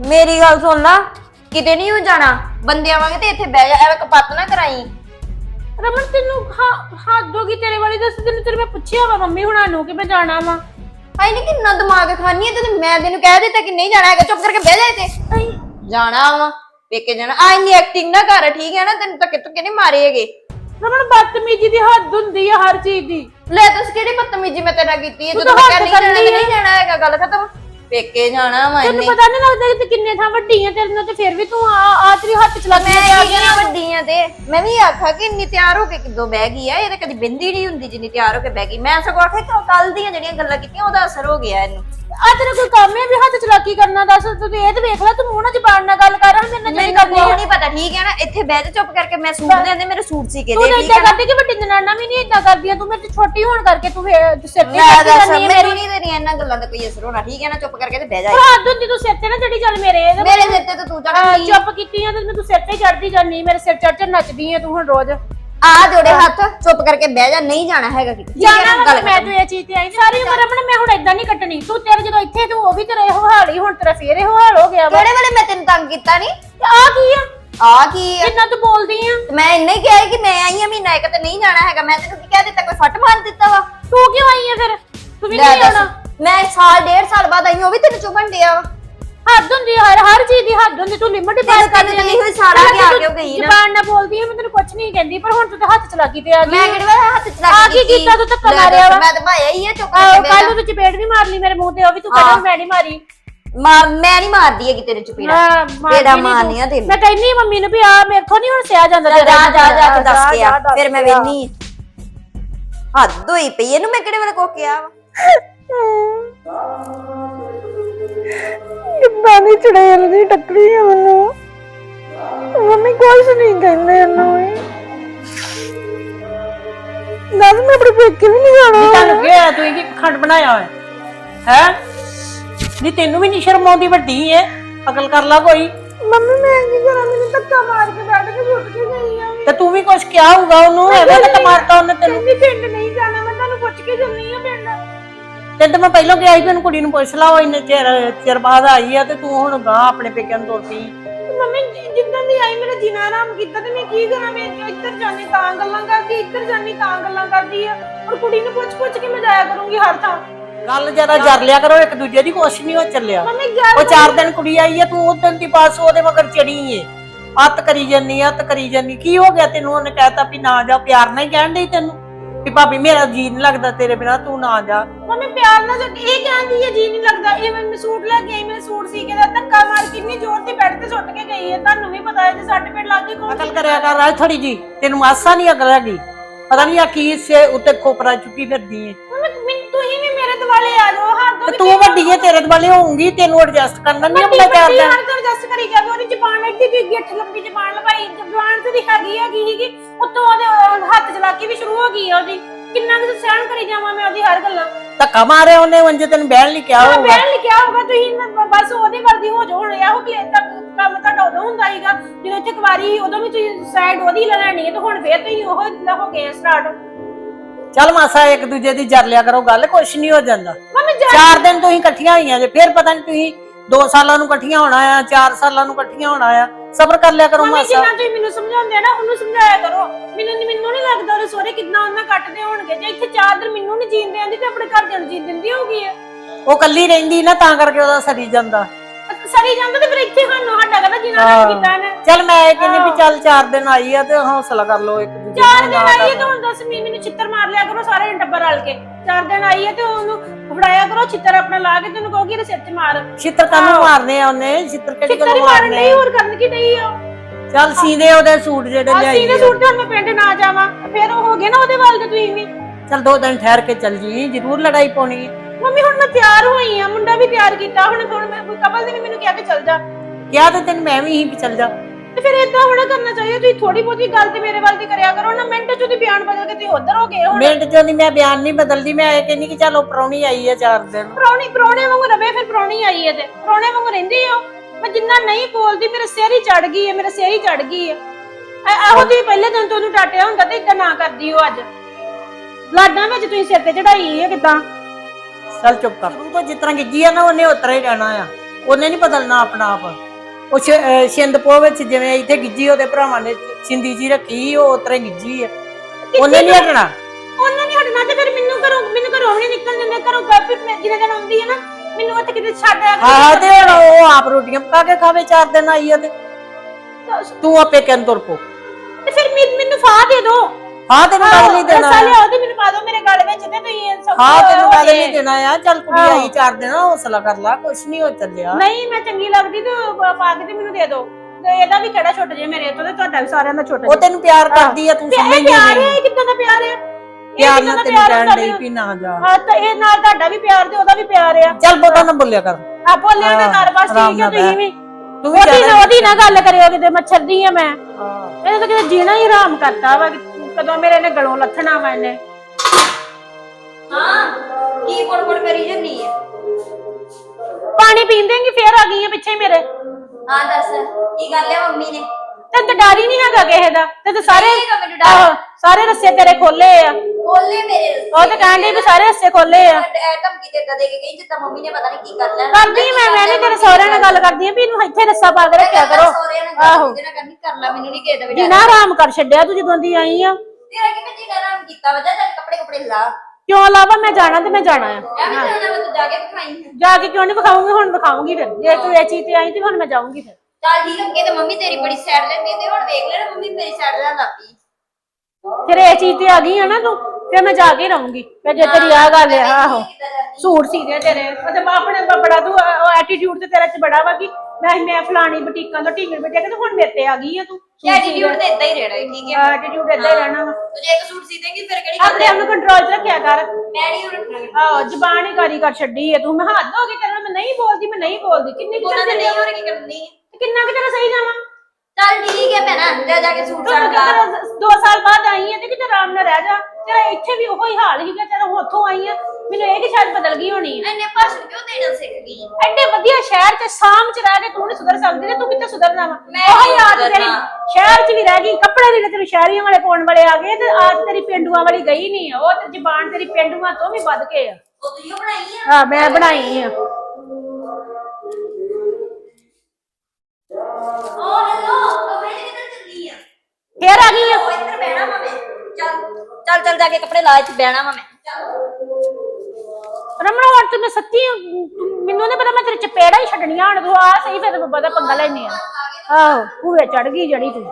ਮੇਰੀ ਗੱਲ ਸੁਣ ਲਾ ਕਿਤੇ ਨਹੀਂ ਹੋ ਜਾਣਾ ਬੰਦੇ ਆਵਾਂਗੇ ਤੇ ਇੱਥੇ ਬਹਿ ਜਾ ਐਵੇਂ ਕਪੱਤ ਨਾ ਕਰਾਈ। ਰਮਨ ਤੈਨੂੰ ਹ- ਹੱਦ ਹੋ ਗਈ ਤੇਰੇ ਵਾਲੀ ਦੱਸ ਤੈਨੂੰ ਤੇਰੇ ਮੈਂ ਪੁੱਛਿਆ ਵਾ ਮੰਮੀ ਹੁਣਾਂ ਨੂੰ ਕਿ ਮੈਂ ਜਾਣਾ ਵਾ। ਹਾਈ ਨਹੀਂ ਕਿੰਨਾ ਦਿਮਾਗ ਖਾਨੀ ਹੈ ਤੇ ਮੈਂ ਤੈਨੂੰ ਕਹਿ ਦਿੱਤਾ ਕਿ ਨਹੀਂ ਜਾਣਾ ਹੈਗਾ ਚੁੱਪ ਕਰਕੇ ਬਹਿ ਜਾ ਇੱਥੇ। ਜਾਣਾ ਵਾ। ਪੇਕੇ ਜਾਣਾ। ਆ ਇੰਨੀ ਐਕਟਿੰਗ ਨਾ ਕਰ ਠੀਕ ਹੈ ਨਾ? ਤੈਨੂੰ ਧੱਕੇ ਧੁੱਕੇ ਨਹੀਂ ਮਾਰੇ ਹੈਗੇ? ਰਮਨ ਬਦਤਮੀਜੀ ਦੀ ਹੱਦ ਹੁੰਦੀ ਆ ਹਰ ਚੀਜ਼ ਦੀ। ਲੈ ਤੁਸੀਂ ਕਿਹੜੀ ਬਦਤਮੀਜੀ ਮੈਂ ਤੇਰੇ ਕੀਤੀ ਹੈ? ਤੂੰ ਜਦੋਂ ਤਾਂ ਮੈਂ ਕਿਹਾ ਹੱਦ ਨਹੀਂ ਜਾਣਾ ਕਰਨੀ ਤੇ ਨਹੀਂ ਜਾਣਾ ਹੈਗਾ। ਗੱਲ ਖਤਮ। ਪੇਕੇ ਜਾਣਾ ਵਾ ਤੈਨੂੰ ਪਤਾ ਨਹੀਂ ਲੱਗਦਾ ਕਿ ਤੂੰ ਕਿੰਨੇ ਥਾਂ ਵੱਡੀ ਆ ਤੇਰੇ ਨਾਲ ਤੇ ਫਿਰ ਵੀ ਤੂੰ ਆ ਆ ਤੇਰੀ ਹੱਥ ਚਲਾ ਮੈਂ ਇੰਨੀਆਂ ਵੱਡੀਆਂ ਤੇ ਮੈਂ ਵੀ ਆਖਾ ਕਿ ਇੰਨੀ ਤਿਆਰ ਹੋ ਕੇ ਕਿਦੋਂ ਬਹਿ ਗਈ ਆ ਇਹ ਤਾਂ ਕਦੀ ਬਿੰਦੀ ਨਹੀਂ ਹੁੰਦੀ ਜਿੰਨੀ ਤਿਆਰ ਹੋ ਕੇ ਬਹਿ ਗਈ। ਮੈਂ ਸਗੋਂ ਆਖਿਆ ਕੱਲ ਦੀਆਂ ਜਿਹੜੀਆਂ ਗੱਲਾਂ ਕੀਤੀਆਂ ਉਹਦਾ ਅਸਰ ਹੋ ਗਿਆ ਇਹਨੂੰ। ਆ ਤੇਰਾ ਕੋਈ ਕੰਮ ਹੈ ਵੀ ਹੱਥ ਚਲਾਕੀ ਕਰਨਾ ਦੱਸ ਤੂੰ ਤੇ ਇਹ ਤੇ ਵੇਖ ਲੈ ਤੂੰ ਮੂੰਹ ਨਾਲ ਜ਼ਬਾਨ ਨਾਲ ਗੱਲ ਕਰ ਹੁਣ ਮੇਰੇ ਨਾਲ ਜਿਹੜੀ ਮੈਨੂੰ ਕਰਨੀ ਕੋਈ ਆ ਨਹੀਂ ਪਤਾ ਠੀਕ ਹੈ ਨਾ? ਇੱਥੇ ਬਹਿ ਜਾ ਚੁੱਪ ਕਰਕੇ ਮੈਂ ਸੂਟ ਲੈਂਦੇ ਮੇਰੇ ਸੂਟ ਸੀ ਕੇ ਤੂੰ ਦੇ ਤਾਂ ਠੀਕ ਏਦਾਂ ਹੈ ਨਾ? ਕਰਦੀ ਕਿ ਵੱਡੀ ਨਨਾਣਾ ਵੀ ਨਹੀਂ ਏਦਾਂ ਕਰਦੀ ਆ ਤੂੰ ਮੇਰੇ ਤੋਂ ਛੋਟੀ ਹੋਣ ਕਰਕੇ ਤੂੰ ਫੇਰ ਸਿਰ ਤੇ ਮੈਂ ਚੜ੍ਹਦੀ ਦੱਸ ਜਾਂਦੀ ਆ ਮੈਨੂੰ ਮੇਰੀ। ਨਹੀਂ ਤੇਰੀਆਂ ਇਹਨਾਂ ਗੱਲਾਂ ਦਾ ਕੋਈ ਅਸਰ ਹੋਣਾ ਠੀਕ ਹੈ ਨਾ? ਚੁੱਪ ਕਰਕੇ ਤੇ ਬਹਿ ਜਾ ਪਰ ਹੱਦ ਹੁੰਦੀ ਤੂੰ ਸਿਰ ਤੇ ਨਾ ਚੜੀ ਚੱਲ ਮੇਰੇ। ਇਹਦੇ ਮੇਰੇ ਸਿਰ ਤੇ ਤਾਂ ਤੂੰ ਆ, ਚੜ੍ਹਦੀ ਚੁੱਪ ਕੀਤੀ ਆ ਤੇ ਮੈਂ ਤੂੰ ਸਿਰ ਤੇ ਚੜਦੀ ਜਾਂਦੀ ਮੇਰੇ ਸਿਰ ਚੜ ਚੜ ਨੱਚਦੀ ਆ ਤੂੰ ਹੁਣ ਰੋਜ਼। ਆ ਜੋੜੇ ਹੱਥ ਚੁੱਪ ਕਰਕੇ ਬਹਿ ਜਾ ਨਹੀਂ ਜਾਣਾ ਹੈਗਾ ਕਿਤੇ। ਠੀਕ ਹੈ ਜਾਣਾ ਵਾ ਗੱਲ ਮੈਂ ਤੂੰ ਇਹ ਚੀਜ਼ ਤੇ ਆਈ ਸਾਰੀ ਉਮਰ ਆਪਣਾ ਮੈਂ ਹੁਣ ਏਦਾਂ ਨਹੀਂ ਕੱਟਣੀ। ਤੂੰ ਤੇਰੇ ਜਦੋਂ ਇੱਥੇ ਤੂੰ ਉਹ ਵੀ ਤੇਰਾ ਇਹੋ ਹਾਲ ਹੀ ਹੁਣ ਤੇਰਾ ਫੇਰ ਇਹੋ ਹਾਲ ਹੋ ਗਿਆ ਵਾ। ਕਿਹੜੇ ਵੇਲੇ ਮੈਂ ਤੈਨੂੰ ਤੰਗ ਕੀਤਾ ਨਹੀਂ ਤੇ ਆ ਕੀ ਆ? ਆ ਕੀ ਆ? ਕਿੰਨਾ ਤੂੰ ਬੋਲਦੀ ਆ? ਮੈਂ ਇੰਨਾ ਕਿਹਾ ਸੀ ਕਿ ਮੈਂ ਆਈ ਆ ਮਹੀਨਾ ਇੱਕ ਤੇ ਨਹੀਂ ਜਾਣਾ ਹੈਗਾ। ਮੈਂ ਤੈਨੂੰ ਕੀ ਕਹਿ ਦਿੱਤਾ ਕੋਈ ਫੱਟ ਮਾਰ ਦਿੱਤਾ ਵਾ? ਤੂੰ ਕਿਉਂ ਆਈ ਆ ਫਿਰ? ਤੂੰ ਵੀ ਲੈ ਨਹੀਂ ਦੱਸ। ਆਉਣਾ। ਮੈਂ ਸਾਲ ਡੇਢ ਸਾਲ ਬਾਅਦ ਆਈ ਹਾਂ, ਉਹ ਵੀ ਤੈਨੂੰ ਚੁਭਣ ਡਿਆ ਵਾ। ਹੱਦ ਹੁੰਦੀ ਆ, ਹਰ ਹਰ ਚੀਜ਼ ਦੀ ਹੱਦ ਹੁੰਦੀ ਤੂੰ ਲਿਮਟ ਹੀ ਪਾਰ ਤੈਨੂੰ ਕਰ ਕਦੇ ਚਲੀ ਹੋਈ ਸਾੜਾ ਕੇ ਆ ਕੇ ਉਹ ਗਈ ਨਾ। ਜ਼ਬਾਨ ਨਾਲ ਬੋਲਦੀ ਆ ਮੈਂ ਤੈਨੂੰ ਕੁਝ ਨਹੀਂ ਕਹਿੰਦੀ ਪਰ ਹੁਣ ਤੂੰ ਤੇ ਹੱਥ ਚਲਾਕੀ ਤੇ ਆ ਗਈ ਮੈਂ ਕਿਹੜੀ ਵਾਰ ਹੱਥ ਚਲਾ ਆ ਕੀ ਕੀਤਾ? ਤੂੰ ਧੱਕਾ ਮਾਰਿਆ ਵਾ? ਮੈਂ ਤਾਂ ਭਾਇਆ ਹੀ ਆ ਕਰਕੇ ਬਹਿ ਕੱਲ ਨੂੰ ਤੂੰ ਚਪੇੜ ਵੀ ਮਾਰ ਲਈ ਮੇਰੇ ਮੂੰਹ ਤੇ ਉਹ ਵੀ ਤੂੰ ਹਾਂ। ਕਹਿੰਦਾ ਮੈਂ ਨਹੀਂ ਮਾਰੀ। ਮਾਰ ਮੈਂ ਨਹੀਂ ਮਾਰਦੀ ਹੈਗੀ ਤੇਰੇ ਚਪੇੜਾ। ਹਾਂ, ਮਾਰਦੀ ਤੇਰਾ ਨੀ ਤੂੰ। ਮਾਰਨੀ ਆ ਤੇਰੀ ਮੈਂ ਕਹਿੰਦੀ ਮੰਮੀ ਨੂੰ ਵੀ ਆ ਮੇਰੇ ਤੋਂ ਨਹੀਂ ਹੁਣ ਸਿਆ ਜਾਂਦਾ ਜਾ ਜਾ ਜਾ ਜਾ ਕੇ ਦੱਸ ਕੇ ਆ। ਫਿਰ ਮੈਂ ਕੇ। ਵੇਨੀ ਹੱਦ ਹੋਈ ਪਈ ਇਹਨੂੰ ਮੈਂ ਕਿਹੜੇ ਵੇਲੇ ਕੋ ਕਿਹਾ ਵਾ? ਕਿੱਦਾਂ ਦੀ ਚੜੇਲ ਦੀ ਟੱਕਰੀ ਆ ਮੈਨੂੰ? ਮੰਮੀ ਕੁਛ ਨਹੀਂ ਕਹਿੰਦੇ ਇਹਨੂੰ ਵੀ। ਦੱਸ ਮੈਂ ਆਪਣੇ ਪੇਕੇ ਵੀ ਨਹੀਂ ਜਾਣਾ। ਤੁਹਾਨੂੰ ਕੀ ਹੋਇਆ? ਤੂੰ ਕੀ ਖੰਡ ਬਣਾਇਆ ਹੋਇਆ? ਹੈ? ਨਹੀਂ ਤੈਨੂੰ ਵੀ ਨਹੀਂ ਸ਼ਰਮ ਆਉਂਦੀ ਵੱਡੀ ਐ ਅਕਲ ਕਰ ਲਾ ਕੋਈ। ਮੰਮੀ ਮੈਂ ਕੀ ਕਰਾਂ? ਮੈਨੂੰ ਧੱਕਾ ਮਾਰ ਕੇ ਬੈਠ ਕੇ ਸੁੱਟ ਕੇ ਗਈ ਆ ਤੇ ਤੂੰ ਵੀ ਕੁਝ ਕਿਹਾ ਹੋਊਗਾ ਉਹਨੂੰ? ਐਵੇਂ ਤਾਂ ਮਾਰਤਾ ਉਹਨੇ ਤੈਨੂੰ? ਕਹਿੰਦੀ ਪਿੰਡ ਨਹੀਂ ਜਾਣਾ ਮੈਂ ਤੁਹਾਨੂੰ ਪੁੱਛ ਕੇ ਚੱਲੀ ਆ ਪਿੰਡ ਤੇ ਤੇ ਮੈਂ ਪਹਿਲਾਂ ਗਿਆ ਸੀ ਵੀ ਉਹਨੂੰ ਕੁੜੀ ਨੂੰ ਪੁੱਛ ਲਾ ਉਹ ਇੰਨੇ ਚਿਰ ਚਿਰ ਬਾਅਦ ਆਈ ਆ ਤੇ ਤੂੰ ਹੁਣ ਗਾਂ ਆਪਣੇ ਪੇਕਿਆਂ ਨੂੰ ਤੁਰਦੀ। ਮੰਮੀ ਜਿ- ਜਿੱਦਾਂ ਦੀ ਆਈ ਮੇਰਾ ਜੀਣਾ ਆਰਾਮ ਕੀਤਾ ਤੇ ਮੈਂ ਕੀ ਕਰਾਂ? ਮੈਂ ਇੱਧਰ ਜਾਣੀ ਤਾਂ ਗੱਲਾਂ ਕਰਦੀ ਇੱਧਰ ਜਾਣੀ ਤਾਂ ਗੱਲਾਂ ਕਰਦੀ ਆ। ਔਰ ਕੁੜੀ ਨੂੰ ਪੁੱਛ ਪੁੱਛ ਕੇ ਮੈਂ ਜਾਇਆ ਕਰੂੰਗੀ ਹਰ ਥਾਂ। ਗੱਲ ਜਰਾ ਜਰ ਲਿਆ ਕਰੋ ਇੱਕ ਦੂਜੇ ਦੀ ਕੁਛ ਨਹੀਂ ਹੋ ਚੱਲਿਆ। ਮੰਮੀ ਗੱਲ ਉਹ ਚਾਰ ਦਿਨ ਕੁੜੀ ਆਈ ਆ ਤੂੰ ਉਹ ਦਿਨ ਦੀ ਬਸ ਉਹਦੇ ਮਗਰ ਚੜੀ ਏ। ਅੱਤ ਕਰੀ ਜੰਨੀ ਅੱਤ ਕਰੀ ਜੰਨੀ। ਕੀ ਹੋ ਗਿਆ ਤੈਨੂੰ? ਉਹਨੇ ਕਹਿਤਾ ਵੀ ਨਾ ਜਾ ਪਿਆਰ ਨਾਲ ਹੀ ਕਹਿਣ ਡਈ ਤੈਨੂੰ। ਵੀ ਭਾਬੀ ਮੇਰਾ ਜੀ ਨਹੀਂ ਲੱਗਦਾ ਤੇਰੇ ਬਿਨਾ ਤੂੰ ਨਾ ਜਾ। ਮੰਮੀ ਪਿਆਰ ਨਾਲ ਜਦ ਇਹ ਕਹਿੰਦੀ ਹੈ ਜੀ ਨਹੀਂ ਲੱਗਦਾ ਇਹ ਮੈਂ ਸੂਟ ਲੈ ਕੇ ਆਈ ਮੈਂ ਸੂਟ ਸੀ ਕੇ ਦਾ ਧੱਕਾ ਮਾਰ ਕਿੰਨੀ ਜ਼ੋਰ ਦੀ ਬੈੱਡ ਤੇ ਸੁੱਟ ਕੇ ਗਈ ਹੈ ਤੁਹਾਨੂੰ ਵੀ ਪਤਾ ਹੈ ਜੇ ਸਾਡੇ ਪਿੰਡ ਲੱਗ ਕੇ ਕੌਣ ਅਕਲ ਕਰਿਆ ਕਰ ਰਾਜ ਥੋੜੀ ਜੀ ਤੈਨੂੰ ਆਸਾ ਨਹੀਂ ਅਕਲ ਹੈਗੀ। ਪਤਾ ਨਹੀਂ ਆ ਕੀ ਸੇ ਉੱਤੇ ਖੋਪਰਾ ਚੁੱਕੀ ਫਿਰਦੀ ਏ ਮੰਮੀ ਮੈਨੂੰ ਤੁਸੀਂ ਵੀ ਮੇਰੇ ਦੁਆਲੇ ਆ ਜਾਓ ਹੱਦ ਤੇ ਤੂੰ ਵੱਡੀ ਏ ਤੇਰੇ ਦੁਆਲੇ ਹੋਊਂਗੀ ਤੈਨੂੰ ਐਡਜਸਟ ਕਰਨਾ ਨਹੀਂ ਆਪਣਾ ਚਾਰ ਦਿਨ ਹਰ ਤੋਂ ਜਸਟ ਕਰੀ ਜਾਵੇ ਉਹਦੀ ਜ਼ਬਾਨ ਐਡੀ ਵੀ ਗਿੱਠ ਲੰਬੀ ਜ਼ਬਾਨ ਲਵਾਈ ਜ਼ਬਾਨ ਤੇ ਦੀ ਹੈਗੀ ਹੈਗੀ ਸੀਗੀ ਉੱਤੋਂ ਉਹਦੇ ਅਹ, ਹੱਥ ਚਲਾਕੀ ਵੀ ਸ਼ੁਰੂ ਹੋ ਗਈ ਆ ਉਹਦੀ। ਕਿੰਨਾ ਕੁ ਸਹਿਣ ਕਰੀ ਜਾਵਾਂ ਮੈਂ ਉਹਦੀ ਹਰ ਗੱਲਾਂ? ਧੱਕਾ ਮਾਰਿਆ ਉਹਨੇ ਉਂਝ ਤੈਨੂੰ ਬਹਿਣ ਲਈ ਕਿਹਾ ਮੈਂ ਹੋਊਗਾ। ਪਹਿਲਾਂ ਲਿਖਿਆ ਹੋਗਾ ਤੁਸੀਂ ਨਾ ਬਸ ਉਹਦੀ ਵਰਦੀ ਹੋ ਜਾਓ ਹੁਣ ਇਹੋ ਕਲੇ ਤੱਕ ਕੰਮ ਤੁਹਾਡਾ ਉਦੋਂ ਹੁੰਦਾ ਸੀਗਾ ਜਦੋਂ ਇੱਥੇ ਕੁਵਾਰੀ ਸੀ ਉਦੋਂ ਵੀ ਤੁਸੀਂ ਸਾਈਡ ਉਹਦੀ ਲੈ ਲੈਣੀ ਹੈ ਤੇ ਹੁਣ ਫੇਰ ਤੁਸੀਂ ਉਹ ਹੋ ਗਏ ਸਟਾਰਟ ਚੱਲ ਮਾਸਾ ਇੱਕ ਦੂਜੇ ਦੀ ਜਰ ਲਿਆ ਕਰੋ ਗੱਲ ਕੁਛ ਨਹੀਂ ਹੋ ਜਾਂਦਾ। ਮੰਮੀ ਜਾ ਚਾਰ ਦਿਨ ਤੁਸੀਂ ਇਕੱਠੀਆਂ ਹੋਈਆਂ ਜੇ ਫਿਰ ਪਤਾ ਨਹੀਂ ਤੁਸੀਂ 2 ਸਾਲਾਂ ਨੂੰ ਇਕੱਠੀਆਂ ਹੋਣਾ ਆ 4 ਸਾਲਾਂ ਨੂੰ ਇਕੱਠੀਆਂ ਹੋਣਾ ਆ। ਸਬਰ ਕਰ ਲਿਆ ਕਰੋ ਮੰਮੀ ਮਾਸਾ। ਜਿੰਨਾ ਤੁਸੀਂ ਮੈਨੂੰ ਸਮਝਾਉਂਦੇ ਆ ਨਾ ਉਹਨੂੰ ਸਮਝਾਇਆ ਕਰੋ। ਸੋਹਰੇ ਕਿੰਨਾ ਉਹਨਾਂ ਕੱਟਦੇ ਹੋਣਗੇ? ਜੇ ਇੱਥੇ ਚਾਰ ਦਿਨ ਮੈਨੂੰ ਨਹੀਂ ਜੀਣ ਦੇਂਦੀ ਤੇ ਆਪਣੇ ਘਰਦਿਆਂ ਨੂੰ ਜੀਣ ਦਿੰਦੀ ਹੋਊਗੀ ਇਹ। ਉਹ ਕੱਲੀ ਰਹਿੰਦੀ ਨਾ ਤਾਂ ਕਰਕੇ ਉਹਦਾ ਸਰੀ ਜਾਂਦਾ। ਸਰੀ ਜਾਂਦਾ ਤੇ ਫਿਰ ਇੱਥੇ ਸਾਨੂੰ ਸਾਡਾ ਕਹਿੰਦਾ ਜਿੰਨਾ ਹਾਂ। ਨੇ ਕੀਤਾ ਇਹਨੇ ਚੱਲ ਮੈਂ ਇਹ ਕਹਿੰਦੀ ਵੀ ਚੱਲ 4 ਦਿਨ ਆਈ ਆ ਤੇ ਹੌਸਲਾ ਕਰ ਲਓ ਇੱਕ ਦੂਜੇ ਚਾਰ ਨੂੰ ਦਿਨ ਨਾ ਆਈ ਹੈ। ਤਾਂ ਹੁਣ ਦੱਸ ਮੀ ਮੈਨੂੰ ਛਿੱਤਰ ਮਾਰ ਲਿਆ ਕਰੋ ਸਾਰੇ ਟੱਬਰ ਰਲ ਕੇ। ਚਾਰ ਦਿਨ ਆਈ ਹੈ ਤੇ ਉਹਨੂੰ ਫੜਾਇਆ ਕਰੋ ਛਿੱਤਰ ਆਪਣਾ ਲਾ ਕੇ ਤੈਨੂੰ ਕਹੋਗੀ ਇਹਦੇ ਸਿਰ 'ਚ ਮਾਰ। ਛਿੱਤਰ ਕਾਨੂੰ ਮਾਰਨੇ ਆ ਉਹਨੇ ਛਿੱਤਰ ਕਿਹੜੀ ਛਿੱਤਰ ਗੱਲ ਹੀ ਮਾਰਨ ਮਾਰਨੇ ਨਹੀਂ ਹੋਰ ਕਰਨ ਕੀ ਨਹੀਂ ਆ ਚੱਲ ਸੀਦੇ ਉਹਦੇ ਸੂਟ ਜਿਹੜੇ ਅਸੀਂ ਲਿਆਈ ਇਹਦੇ ਆ। ਸੂਟ ਤੇ ਹੁਣ ਮੈਂ ਪਿੰਡ ਨਾ ਜਾਵਾਂ ਫਿਰ ਉਹ ਹੋ ਗਏ ਨਾ ਉਹਦੇ ਵੱਲ ਤੇ ਤੁਸੀਂ ਵੀ। ਚੱਲ ਦੋ ਦਿਨ ਠਹਿਰ ਕੇ ਚੱਲ ਜੀ ਜ਼ਰੂਰ ਲੜਾਈ ਪਾਉਣੀ ਹੈ ਮੰਮੀ ਹੁਣ ਮੈਂ ਤਿਆਰ ਹੋਈ ਆ ਮੁੰਡਾ ਵੀ ਤਿਆਰ ਕੀਤਾ ਹੁਣ ਹੁਣ ਮੈਂ ਕੋਈ ਕਬਲ ਨੇ ਵੀ ਮੈਨੂੰ ਕਿਹਾ ਕਿ ਚੱਲ ਜਾ। ਕਿਹਾ ਤਾਂ ਤੈਨੂੰ ਮੈਂ ਵੀ ਹੀ ਚੱਲ ਜਾ। ਤੇ ਫਿਰ ਇਦਾਂ ਹੋਣਾ ਕਰਨਾ ਚਾਹੀਦਾ ਤੁਸੀਂ ਥੋੜੀ ਬਹੁਤੀ ਗੱਲ ਤੇ ਮੇਰੇ ਵੱਲ ਦੀ ਕਰਿਆ ਕਰੋ ਨਾ ਮਿੰਟ ਚ ਉਹਦੀ ਬਿਆਨ ਬਦਲ ਕੇ ਤੁਸੀਂ ਉਧਰ ਹੋ ਗਏ ਹੁਣ। ਮਿੰਟ ਚੋਂ ਦੀ ਮੈਂ ਬਿਆਨ ਨਹੀਂ ਬਦਲਦੀ ਮੈਂ ਇਹ ਕਹਿੰਦੀ ਕਿ ਚਲੋ ਪ੍ਰਾਹੁਣੀ ਆਈ ਹੈ ਚਾਰ ਦਿਨ। ਪ੍ਰਾਹੁਣੀ ਪ੍ਰਾਹੁਣੇ ਵਾਂਗੂ ਰਵੇ ਫਿਰ ਪ੍ਰਾਹੁਣੀ ਆਈ ਹੈ ਤੇ। ਪ੍ਰਾਹੁਣੇ ਵਾਂਗੂ ਰਹਿੰਦੀ ਹੋ ਮੈਂ ਜਿੰਨਾ ਨਹੀਂ ਬੋਲਦੀ ਮੇਰੇ ਸਿਰ ਹੀ ਚੜ ਗਈ ਹੈ ਮੇਰੇ ਸਿਰ ਹੀ ਚੜ ਗਈ ਹੈ। ਇਹੋ ਜਿਹੀ ਪਹਿਲੇ ਦਿਨ ਤੋਂ ਉਹਨੂੰ ਟਾਟਿਆ ਹੁੰਦਾ ਤੇ ਇਦਾਂ ਨਾ ਕਰਦੀ ਉਹ ਅੱਜ। ਲਾਡਾਂ ਵਿੱਚ ਤੁਸੀਂ ਸਿਰ ਤੇ ਚੜਾਈ ਹੈ ਕਿਦਾਂ? ਚੱਲ ਚੁੱਪ ਕਰ। ਤੂੰ ਤਾਂ ਜਿਸ ਤਰ੍ਹਾਂ ਗਿੱਜੀ ਆ ਨਾ ਉਹਨੇ ਉਤਰਾ ਹੀ ਰਹਿਣਾ ਆ। ਉਹਨੇ ਨਹੀਂ ਬਦਲਣਾ ਆਪਣਾ ਆਪ। ਉਹ ਸਿੰਦਪੋ ਵਿੱਚ ਜਿਵੇਂ ਇੱਥੇ ਗਿੱਜੀ ਉਹਦੇ ਭਰਾਵਾਂ ਨੇ ਸਿੰਦੀ ਜੀ ਰੱਖੀ ਉਹ ਉਤਰਾ ਹੀ ਗਿੱਜੀ ਆ। ਉਹਨੇ ਨਹੀਂ ਹਟਣਾ। ਉਹਨਾਂ ਨੇ ਹਟਣਾ ਤੇ ਫਿਰ ਮੈਨੂੰ ਘਰੋਂ ਮੈਨੂੰ ਘਰੋਂ ਵੀ ਨੀ ਨਿਕਲਣ ਦਿੰਦੇ। ਘਰੋਂ ਕਾਪੀ ਜਿਹਨੇ ਦਿਨ ਆਉਂਦੀ ਹੈ ਨਾ ਮੈਨੂੰ ਉੱਥੇ ਕਿਤੇ ਛੱਡ ਆ ਹਾਂ ਤੇ ਹੁਣ ਉਹ ਆਪ ਰੋਟੀਆਂ ਪਕਾ ਕੇ ਖਾਵੇ ਚਾਰ ਦਿਨ ਆਈ ਆ ਤੇ। ਤੂੰ ਆਪੇ ਕਹਿੰ ਤੁਰ ਪੋ। ਤੇ ਫਿਰ ਮੈਨ- ਮੈਨੂੰ ਫਾਹ ਦੇ ਦੋ। ਹਾਂ ਤੈਨੂੰ ਗੱਲ ਨਹੀਂ ਦੇਣਾ। ਲਿਆਓ ਤੇ ਮੈਨੂੰ ਪਾ ਦਿਓ ਮੇਰੇ ਗਲ ਵਿੱਚ ਤੇ ਤੁਸੀਂ ਸਭ ਹਾਂ ਤੈਨੂੰ ਗੱਲ। ਨਹੀਂ ਦੇਣਾ ਆ। ਚੱਲ ਕੁੜੀ ਆਈ ਚਾਰ ਦਿਨ ਹੌਸਲਾ ਕਰ ਲਾ ਕੁਛ ਨਹੀਂ ਹੋ ਚੱਲਿਆ। ਨਹੀਂ ਮੈਂ ਚੰਗੀ ਲੱਗਦੀ ਤੇ ਉਹ ਪਾ ਕੇ ਤੇ ਮੈਨੂੰ ਦੇ ਦਿਓ ਤੇ ਇਹਦਾ ਵੀ ਕਿਹੜਾ ਛੁੱਟ ਜੇ ਮੇਰੇ ਤੋਂ ਤੇ ਤੁਹਾਡਾ ਵੀ ਸਾਰਿਆਂ ਦਾ ਛੁੱਟ ਉਹ ਜੇ। ਤੈਨੂੰ ਪਿਆਰ ਕਰਦੀ ਆ ਤੂੰ ਇਹ ਸਮਝਦੀ ਪਿਆਰ ਨਹੀਂ ਹੈ ਕਿੱਦਾਂ ਦਾ ਪਿਆਰ ਹੈ ਪਿਆਰ ਨਾਲ ਤੈਨੂੰ ਪਿਆਰ ਕਹਿਣ ਲਈ? ਵੀ ਨਾ ਜਾ। ਹਾਂ ਤਾਂ ਇਹ ਨਾਲ ਤੁਹਾਡਾ ਵੀ ਪਿਆਰ ਤੇ ਉਹਦਾ ਵੀ ਪਿਆਰ ਆ। ਚੱਲ ਬਹੁਤਾ ਨਾ ਬੋਲਿਆ ਕਰ। ਆ ਬੋਲਿਆ ਨਾ ਕਰ ਬਸ ਠੀਕ ਹੈ ਤੁਸੀਂ। ਵੀ। ਤੂੰ ਵੀ ਉਹਦੀ ਉਹਦੀ ਨਾ ਗੱਲ ਕਰਿਓ ਕਿਤੇ ਮੱਛਰ ਦੀ ਆ ਮੈਂ। ਇਹਨੇ ਤਾਂ ਕਿਤੇ ਜੀਣਾ ਹੀ ਹਰਾਮ ਕਰਤਾ ਵਾ ਕਿ ਕਦੋਂ ਮੇਰੇ ਨੇ ਗਲੋਂ ਲੱਥਣਾ ਵਾ ਇਹਨੇ। ਹਾਂ ਕੀ ਬੜ ਬੜ ਕਰੀ ਜੰਨੀ ਹੈ ਪਾਣੀ ਪੀਣ ਦੇਂਗੀ ਫੇਰ ਆ ਗਈ ਪਿੱਛੇ ਮੇਰੇ। ਹਾਂ ਦੱਸ ਕੀ ਗੱਲ ਹੈ ਮੰਮੀ ਨੇ? ਤੇ ਤੇ ਡਰ ਹੀ ਨਹੀਂ ਹੈਗਾ ਕਿਸੇ ਦਾ। ਤੇ ਤੇ ਸਾਰੇ ਸਾਰੇ ਰस्से ਤੇਰੇ ਖੋਲੇ ਆ। ਬੋਲੇ ਮੇਰੇ ਉਹ ਤੇ ਕਹਿੰਦੇ ਵੀ ਸਾਰੇ ਰस्से ਖੋਲੇ ਆ। ਧਮਕੀ ਤੇ ਦੇ ਕੇ ਗਈ ਜਿੱਦਾਂ ਮੰਮੀ ਨੇ ਪਤਾ ਨਹੀਂ ਕੀ ਕਰ ਲੈਣਾ ਕਰਦੀ ਮੈਂ ਮੈਂ ਵੀ ਤੇਰੇ ਸਹੁਰਿਆਂ ਨਾਲ ਗੱਲ ਕਰਦੀ ਆ ਵੀ ਇਹਨੂੰ ਇੱਥੇ ਰੱਸਾ ਪਾ ਕੇ ਰੱਖਿਆ ਕਰੋ। ਆਹੋ। ਆਹੋ ਜਿਹਨਾਂ ਕਰਨੀ ਕਰ ਲੈ ਮੈਨੂੰ ਨਹੀਂ ਕਿਸੇ ਦਾ ਵੀ ਡਰ। ਜਿੰਨਾ ਆਰਾਮ ਕਰ ਛੱਡਿਆ ਤੂੰ ਜਦੋਂ ਦੀ ਆਈ ਆ। ਤੇਰਾ ਕਿਵੇਂ ਜੀ ਆਰਾਮ ਕੀਤਾ ਵਜਾ ਚੱਲ ਕੱਪੜੇ ਕੱਪੜੇ ਲਾ। ਕਿਉਂ ਲਾਵਾ? ਮੈਂ ਜਾਣਾ ਤੇ ਮੈਂ ਜਾਣਾ ਆ। ਐਵੇਂ ਜਾਣਾ ਤੂੰ ਜਾ ਕੇ ਵਿਖਾਈ ਜਾ ਕੇ ਕਿਉਂ ਨਹੀਂ ਵਿਖਾਉਂਗੀ? ਹੁਣ ਵਿਖਾਉਂਗੀ ਫਿਰ। ਜੇ ਤੂੰ ਇਹ ਚੀਜ਼ ਤੇ ਆਈ ਤੇ ਹੁਣ ਮੈਂ ਜਾਊਂਗੀ ਫਿਰ। ਚੱਲ ਠੀਕ ਅੱਗੇ ਤੇ ਮੰਮੀ ਤੇਰੀ ਬੜੀ ਸਾਈਡ ਲੈਂਦੀ ਤੇ ਹੁਣ ਵੇਖ ਲੈਣਾ ਮੰਮੀ ਮੇਰੀ ਸਾਈਡ ਲੈਣ ਲੱਗ ਪਈ। ਫਿਰ ਇਹ ਚੀਜ਼ ਤੇ ਆ ਗਈ ਆ ਨਾ ਤੂੰ। ਫਿਰ ਮੈਂ ਜਾ ਕੇ ਰਹੂੰਗੀ। ਫਿਰ ਜੇ ਤੇਰੀ ਆ ਗੱਲ ਹੈ ਆਹੋ। ਸੂਟ ਸੀ ਦੇ ਤੇਰੇ। ਮਤਲਬ ਆਪਣੇ ਬੜਾ ਤੂੰ ਐਟੀਟਿਊਡ ਤੇ ਤੇਰਾ ਚ ਬੜਾ ਵਾ ਕਿ ਮੈਂ ਮੈਂ ਫਲਾਣੀ ਬੁਟੀਕਾਂ ਤੋਂ ਢੀਂਗਰ ਬਟਿਆ ਕਿ ਹੁਣ ਮੇਰੇ ਤੇ ਆ ਗਈ ਆ ਤੂੰ? ਐਟੀਟਿਊਡ ਤੇ ਇਦਾਂ ਹੀ ਰਹਿਣਾ ਠੀਕ ਹੈ। ਐਟੀਟਿਊਡ ਏਦਾਂ ਹੀ ਰਹਿਣਾ ਵਾ। ਤੂੰ ਜੇ ਇੱਕ ਸੂਟ ਸੀ ਦੇਂਗੀ ਫਿਰ ਕਿਹੜੀ ਆਪਣੇ ਆਪ ਨੂੰ ਕੰਟਰੋਲ 'ਚ ਰੱਖਿਆ ਕਰ। ਮੈਂ ਨਹੀਂ ਰੱਖਣਾ। ਆਹੋ ਜ਼ਬਾਨ ਹੀ ਕਾਰੀ ਕਰ ਛੱਡੀ ਹੈ ਤੂੰ। ਮੈਂ ਹੱਦ ਹੋ ਗਈ ਤੇਰੇ ਮੈਂ ਨਹੀਂ ਬੋਲਦੀ ਮੈਂ ਨਹੀਂ ਬੋਲਦੀ। ਕਿੰਨੀ ਕੁ ਉਹਨਾਂ ਚਿਰ ਨੇ ਚੱਲੀ ਨਹੀਂ ਹੋਰ ਕੀ ਕਰਨੀ? ਤੇ ਕਿੰਨਾ ਕਿ ਤੇਰਾ ਸਹੀ ਜਾਵਾਂ? ਚੱਲ ਠੀਕ ਹੈ ਭੈਣਾ ਜਾ ਜਾ ਕੇ ਸੂਟ ਤੂੰ ਸਾਟ ਲਾ ਸਾਲ ਬਾਅਦ ਆਈ ਹੈ ਤੇ ਕਿਤੇ ਆਰਾਮ ਨਾਲ ਰਹਿ ਜਾ। ਤੇਰਾ ਇੱਥੇ ਵੀ ਉਹੋ ਹੀ ਹਾਲ ਸੀਗਾ ਤੇਰਾ ਉੱਥੋਂ ਆਈ ਆ ਮੈਨੂੰ ਇਹ ਕਿ ਸ਼ਾਇਦ ਬਦਲ ਗਈ ਹੋਣੀ ਹੈ ਐਨੇ ਭਾਸ਼ਣ ਕਿਉਂ ਦੇਣਾ ਸਿੱਖ ਗਈ? ਐਡੇ ਵਧੀਆ ਸ਼ਹਿਰ 'ਚ ਸਾਮ 'ਚ ਰਹਿ ਕੇ ਤੂੰ ਨਹੀਂ ਸੁਧਰ ਸਕਦੀ ਤੇ ਤੂੰ ਕਿੱਥੇ ਸੁਧਰਨਾ ਵਾ? ਮੈਂ ਉਹੀ ਨਹੀਂ ਆਦਤ ਤੇਰੀ ਸੁਧਰਨਾ। ਸ਼ਹਿਰ 'ਚ ਵੀ ਰਹਿ ਗਈ ਕੱਪੜੇ ਵੀ ਤੇਰੇ ਸ਼ਹਿਰੀਆਂ ਵਾਲੇ ਪਾਉਣ ਵਾਲੇ ਆ ਗਏ ਤੇ ਆਜ ਤੇਰੀ ਪਿੰਡੂਆਂ ਵਾਲੀ ਗਈ ਨਹੀਂ ਆ ਉਹ ਤੇ ਜ਼ਬਾਨ ਤੇਰੀ ਪਿੰਡੂਆਂ ਤੋਂ ਵੀ ਵੱਧ ਕੇ ਆ। ਉਹ ਤੂੰ ਬਣਾਈ ਆ? ਹਾਂ ਮੈਂ ਬਣਾਈ ਆ। ਓ ਹੈਲੋ ਚ ਕਿੱਧਰ ਚੱਲੀ ਆ? ਫੇਰ ਆ ਗਈ ਆ। ਉਹ ਇੱਧਰ ਬਹਿਣਾ ਵਾ ਮੈਂ। ਚੱਲ ਚੱਲ ਚੱਲ ਜਾ ਕੇ ਕੱਪੜੇ ਲਾ ਇੱਥੇ ਬਹਿਣਾ ਵਾ ਮੈਂ। ਚੱਲ ਰਮਣਾ ਹੁਣ ਤੂੰ ਮੈਂ ਸੱਚੀ, ਤੂੰ- ਮੈਨੂੰ ਨਹੀਂ ਪਤਾ ਮੈਂ ਤੇਰੇ ਚਪੇੜਾ ਹੀ ਛੱਡਣੀਆਂ ਹੁਣ, ਤੂੰ ਆ ਸਹੀ ਫਿਰ ਬਦਾ ਪੰਗਾ ਲੈਣੀ ਆ। ਆਹੋ, ਭੂਏ ਚੜ ਗਈ ਜੜੀ ਤੂੰ।